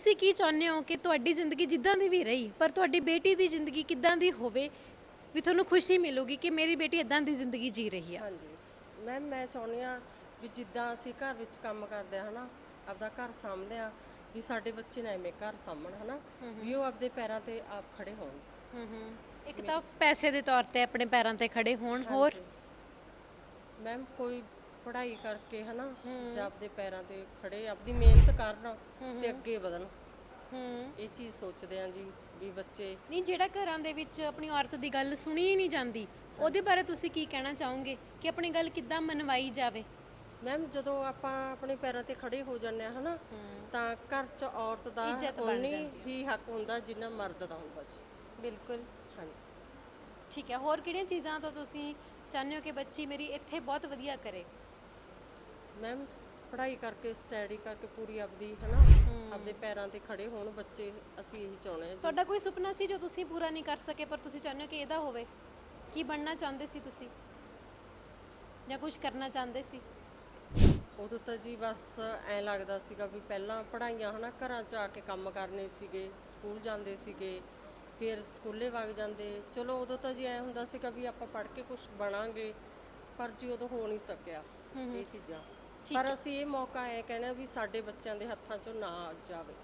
ਤੁਸੀਂ ਕੀ ਚਾਹੁੰਦੇ ਹੋ ਕਿ ਤੁਹਾਡੀ ਜ਼ਿੰਦਗੀ ਜਿੱਦਾਂ ਦੀ ਵੀ ਰਹੀ ਪਰ ਤੁਹਾਡੀ ਬੇਟੀ ਦੀ ਜ਼ਿੰਦਗੀ ਕਿੱਦਾਂ ਦੀ ਹੋਵੇ ਵੀ ਤੁਹਾਨੂੰ ਖੁਸ਼ੀ ਮਿਲੂਗੀ ਕਿ ਮੇਰੀ ਬੇਟੀ ਇਦਾਂ ਦੀ ਜ਼ਿੰਦਗੀ ਜੀ ਰਹੀ ਆ? ਹਾਂਜੀ ਮੈਮ ਮੈਂ ਚਾਹੁੰਦੀ ਆ ਵੀ ਜਿੱਦਾਂ ਅਸੀਂ ਘਰ ਵਿੱਚ ਕੰਮ ਕਰਦੇ ਆ ਹਨਾ ਆਪਦਾ ਘਰ ਸਾਂਭਦੇ ਆ ਵੀ ਸਾਡੇ ਬੱਚੇ ਨਾ ਐਵੇਂ ਘਰ ਸਾਂਭਣ ਹਨਾ ਵੀ ਉਹ ਆਪਦੇ ਪੈਰਾਂ ਤੇ ਆਪ ਖੜੇ ਹੋਣ। ਹੂੰ ਹੂੰ। ਇੱਕ ਤਾਂ ਪੈਸੇ ਦੇ ਤੌਰ ਤੇ ਆਪਣੇ ਪੈਰਾਂ ਤੇ ਖੜੇ ਹੋਣ ਹੋਰ? ਮੈਮ ਕੋਈ ਪੜ੍ਹਾਈ ਕਰਕੇ ਹਨਾ ਜਾਂ ਆਪਦੇ ਪੈਰਾਂ ਤੇ ਖੜੇ ਆਪਦੀ ਮਿਹਨਤ ਕਰਨ ਤੇ ਅੱਗੇ ਵਧਣ। ਹੂੰ। ਇਹ ਚੀਜ਼ ਸੋਚਦੇ ਆ ਜੀ ਵੀ ਬੱਚੇ ਨਹੀਂ ਜਿਹੜਾ ਘਰਾਂ ਦੇ ਵਿੱਚ ਆਪਣੀ ਔਰਤ ਦੀ ਗੱਲ ਸੁਣੀ ਹੀ ਨਹੀਂ ਜਾਂਦੀ ਉਹਦੇ ਬਾਰੇ ਤੁਸੀਂ ਕੀ ਕਹਿਣਾ ਚਾਹੋਗੇ ਕਿ ਆਪਣੀ ਗੱਲ ਕਿੱਦਾਂ ਮਨਵਾਈ ਜਾਵੇ? ਮੈਮ ਜਦੋਂ ਆਪਾਂ ਆਪਣੇ ਪੈਰਾਂ ਤੇ ਖੜੇ ਹੋ ਜਾਂਦੇ ਆ ਹਨਾ ਤਾਂ ਘਰ 'ਚ ਔਰਤ ਦਾ ਇੱਜ਼ਤ ਬਣ ਉਨੀ ਜਾਂਦੀ। ਹੀ ਹੱਕ ਹੁੰਦਾ ਜਿੰਨਾ ਮਰਦ ਦਾ ਹੁੰਦਾ ਜੀ। ਬਿਲਕੁਲ। ਹਾਂਜੀ। ਠੀਕ ਹੈ ਹੋਰ ਕਿਹੜੀਆਂ ਚੀਜ਼ਾਂ ਤੋਂ ਤੁਸੀਂ ਚਾਹੁੰਦੇ ਹੋ ਕਿ ਬੱਚੀ ਮੇਰੀ ਇੱਥੇ ਬਹੁਤ ਵਧੀਆ ਕਰੇ? ਮੈਮ ਪੜ੍ਹਾਈ ਕਰਕੇ ਸਟੱਡੀ ਕਰਕੇ ਪੂਰੀ ਆਪਦੀ ਹਨਾ ਆਪਦੇ ਪੈਰਾਂ ਤੇ ਖੜੇ ਹੋਣ ਬੱਚੇ ਅਸੀਂ ਇਹੀ ਚਾਹੁੰਦੇ ਹਾਂ ਜੀ। ਤੁਹਾਡਾ ਕੋਈ ਸੁਪਨਾ ਸੀ ਜੋ ਤੁਸੀਂ ਪੂਰਾ ਨਹੀਂ ਕਰ ਸਕੇ ਪਰ ਤੁਸੀਂ ਚਾਹੁੰਦੇ ਹੋ ਕਿ ਇਹਦਾ ਹੋਵੇ? ਕੀ ਬਣਨਾ ਚਾਹੁੰਦੇ ਸੀ ਤੁਸੀਂ? ਜਾਂ ਕੁਝ ਕਰਨਾ ਚਾਹੁੰਦੇ ਸੀ? ਉਦੋਂ ਤਾਂ ਜੀ ਬਸ ਐ ਲੱਗਦਾ ਸੀਗਾ ਵੀ ਪਹਿਲਾਂ ਪੜ੍ਹਾਈਆਂ ਹਨਾ ਘਰਾਂ 'ਚ ਆ ਕੇ ਕੰਮ ਕਰਨੇ ਸੀਗੇ ਸਕੂਲ ਜਾਂਦੇ ਸੀਗੇ ਫਿਰ ਸਕੂਲੇ ਵਗ ਜਾਂਦੇ। ਚਲੋ ਉਦੋਂ ਤਾਂ ਜੀ ਐ ਹੁੰਦਾ ਸੀਗਾ ਵੀ ਆਪਾਂ ਪੜ੍ਹ ਕੇ ਕੁਝ ਬਣਾਂਗੇ ਪਰ ਜੀ ਉਦੋਂ ਹੋ ਨਹੀਂ ਸਕਿਆ ਇਹ ਚੀਜ਼ਾਂ। ਪਰ ਅਸੀਂ ਇਹ ਮੌਕਾ ਐ ਕਹਿੰਦੇ ਆ ਵੀ ਸਾਡੇ ਬੱਚਿਆਂ ਦੇ ਹੱਥਾਂ 'ਚੋਂ ਨਾ ਜਾਵੇ।